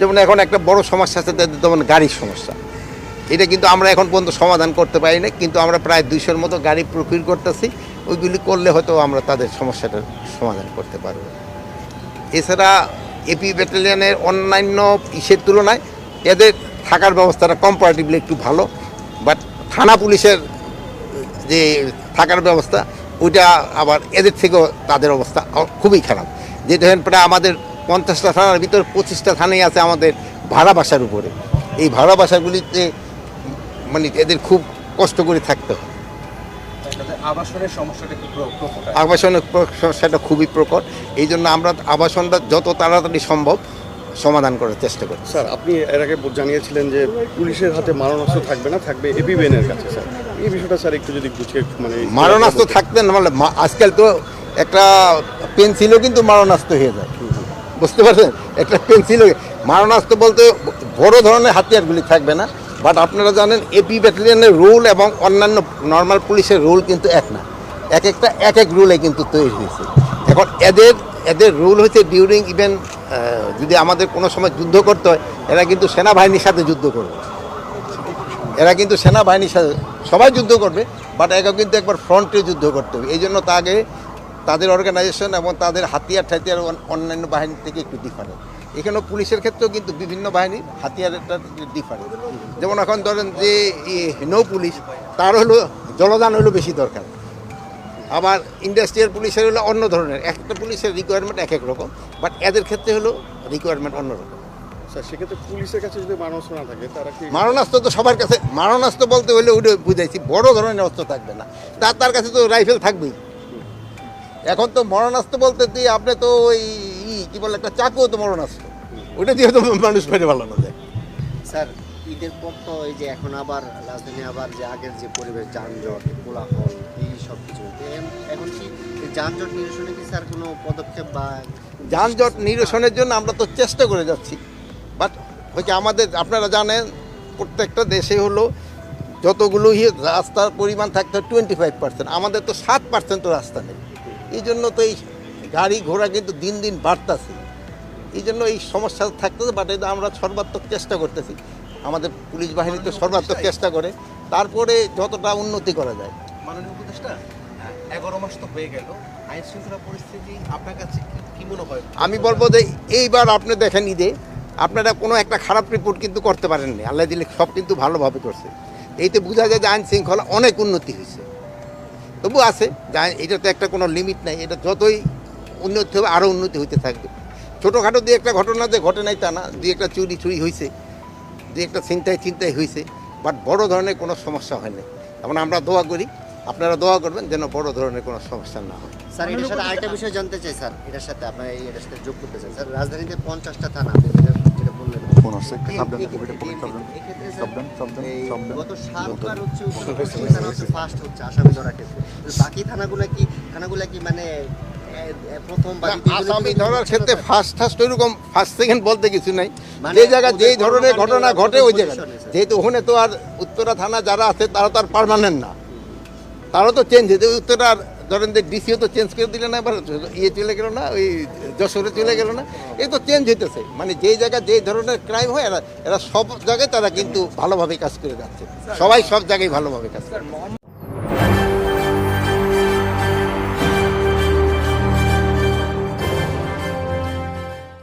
যেমন এখন একটা বড় সমস্যা আছে, তাদের যেমন গাড়ির সমস্যা। এটা কিন্তু আমরা এখন পর্যন্ত সমাধান করতে পারি না কিন্তু আমরা প্রায় দুইশোর মতো গাড়ি প্রকিউর করতেছি। ওইগুলি করলে হয়তো আমরা তাদের সমস্যাটার সমাধান করতে পারব। এছাড়া এপি ব্যাটালিয়নের অন্যান্য ইসের তুলনায় এদের থাকার ব্যবস্থাটা কম্পারেটিভলি একটু ভালো বাট থানা পুলিশের যে থাকার ব্যবস্থা, ওইটা আবার এদের থেকেও তাদের অবস্থা খুবই খারাপ। যে দেখেন প্রায় আমাদের পঞ্চাশটা থানার ভিতর পঁচিশটা থানাই আছে আমাদের ভাড়া বাসার উপরে। এই ভাড়া বাসাগুলিতে মানে এদের খুব কষ্ট করে থাকতে হয়। আবাসনের সমস্যাটা খুবই প্রকট। এই জন্য আমরা আবাসনটা যত তাড়াতাড়ি সম্ভব সমাধান করার চেষ্টা করি স্যার আপনি এর আগে জানিয়েছিলেন যে পুলিশের হাতে মারণাস্ত্র থাকবে না থাকবে এপিবিএনের কাছে স্যার। এই বিষয়টা স্যার একটু যদি গুছিয়ে মানে মারণাস্ত্র থাকতেন না মানে মা- আজকাল তো একটা পেন্সিলও কিন্তু মারণাস্ত্র হয়ে যায়। বুঝতে পারছেন? একটা পেন্সিলও মারণাস্ত্র বলতে বড় ধরনের হাতিয়ারগুলি থাকবে না বাট আপনারা জানেন এপি ব্যাটালিয়নের রুল এবং অন্যান্য নর্মাল পুলিশের রুল কিন্তু এক না। এক একটা, এক এক রুলে কিন্তু তৈরি হয়েছে। এখন এদের এদের রুল হচ্ছে ডিউরিং ইভেন যদি আমাদের কোনো সময় যুদ্ধ করতে হয়, এরা কিন্তু সেনাবাহিনীর সাথে যুদ্ধ করবে। এরা কিন্তু সেনাবাহিনীর সাথে সবাই যুদ্ধ করবে বাট একা কিন্তু একবার ফ্রন্টে যুদ্ধ করতে হবে। এই জন্য তাকে তাদের অর্গানাইজেশন এবং তাদের হাতিয়ার ঠাতিয়ার অন্যান্য বাহিনী থেকে একটু ডিফারেন্ট এখানেও পুলিশের ক্ষেত্রেও কিন্তু বিভিন্ন বাহিনীর হাতিয়ারটা ডিফারেন্ট যেমন এখন ধরেন যে নৌ পুলিশ তার হলো জলদান হলো বেশি দরকার। আবার ইন্ডাস্ট্রিয়াল পুলিশের হলো অন্য ধরনের। একটা পুলিশের রিকোয়ারমেন্ট এক এক রকম বাট এদের ক্ষেত্রে হলো রিকোয়ারমেন্ট অন্যরকম স্যার সেক্ষেত্রে পুলিশের কাছে যদি মারণাস্ত্র না থাকে তারা কি মারণাস্ত্র তো সবার কাছে মারণাস্ত্র বলতে হলে ওটা বুঝাইছি বড় ধরনের অস্ত্র থাকবে না। তার তার কাছে তো রাইফেল থাকবেই। এখন তো মরণাস্ত্র বলতে দিয়ে আপনি তো ওই ই কি বলে একটা চাকুও তো মরণাস্ত্র। ওটা দিয়ে তো মানুষ মেরে ভালানো যায়। স্যার ঈদের পর তো এই যে এখন আবার রাজধানী আবার যে আগের যে পরিবেশ যানজট কোলাহল এই সব কিছু। এখন কি যানজট নিরসনে কি স্যার কোনো পদক্ষেপ বা যানজট নিরসনের জন্য আমরা তো চেষ্টা করে যাচ্ছি। বাট হচ্ছে আমাদের আপনারা জানেন প্রত্যেকটা দেশে হলো যতগুলো রাস্তার পরিমাণ থাকতে টোয়েন্টি ফাইভ পার্সেন্ট আমাদের তো সাত পার্সেন্টও রাস্তা নেই। এই জন্য তো এই গাড়ি ঘোড়া কিন্তু দিন দিন বাড়তেছে। এই জন্য এই সমস্যা থাকতেছে বাট এটা আমরা সর্বাত্মক চেষ্টা করতেছি। আমাদের পুলিশ বাহিনী তো সর্বাত্মক চেষ্টা করে। তারপরে যতটা উন্নতি করা যায়। মাননীয় উপদেষ্টা এগারো মাস তো হয়ে গেল। আইন শৃঙ্খলা পরিস্থিতি আপনার কাছে কি- কি মনে হয়? আমি বলব যে এইবার আপনি দেখেন ঈদে আপনারা কোনো একটা খারাপ রিপোর্ট কিন্তু করতে পারেননি। আল্লাহ দিলে সব কিন্তু ভালোভাবে করছে। এইতে বোঝা যায় যে আইন শৃঙ্খলা অনেক উন্নতি হয়েছে। তবু আছে যা এটা তো একটা কোনো লিমিট নাই এটা যতই উন্নতি হবে আরও উন্নতি হইতে থাকবে। ছোটোখাটো দিয়ে একটা ঘটনা যে ঘটে নাই তা না দুই একটা চুরি চুরি হয়েছে দুই একটা চিন্তায় চিন্তায় হয়েছে বাট বড় ধরনের কোনো সমস্যা হয়নি যেমন আমরা দোয়া করি আপনারা দোয়া করবেন যেন বড় ধরনের কোনো সমস্যা না হয়। স্যার এটার সাথে আরেকটা বিষয় জানতে চাই স্যার এটার সাথে আপনার এই এটার সাথে যোগ করতে চাই স্যার রাজধানীতে পঞ্চাশটা থানা ফোন আসছে, সাবধান, সাবধান। সাবধান, সাবধান, গত সাতবার হচ্ছে উত্তর থানা হচ্ছে ফার্স্ট হচ্ছে আসামি ধরা ক্ষেত্রে তো বাকি থানাগুলো কি থানাগুলো কি মানে আসামি ধরার ক্ষেত্রে ফার্স্ট ফার্স্ট ওইরকম ফার্স্ট সেকেন্ড বলতে কিছু নাই। মানে যে জায়গায় যেই ধরনের ঘটনা ঘটে ওই জায়গায়। যেহেতু ওখানে তো আর উত্তরা থানা যারা আছে তারা তো আর পারমানেন্ট না। তারা তো চেঞ্জ হয়েছে। উত্তরা আর ধরেন যে ডিসিও তো চেঞ্জ করে দিলে না, এবার ইয়ে চলে গেল না, ওই যশোরে চলে গেল না। এ তো চেঞ্জ হইতেছে। মানে যেই জায়গায় যেই ধরনের ক্রাইম হয়, এরা এরা সব জায়গায় তারা কিন্তু ভালোভাবে কাজ করে যাচ্ছে। সবাই সব জায়গায় ভালোভাবে কাজ করে।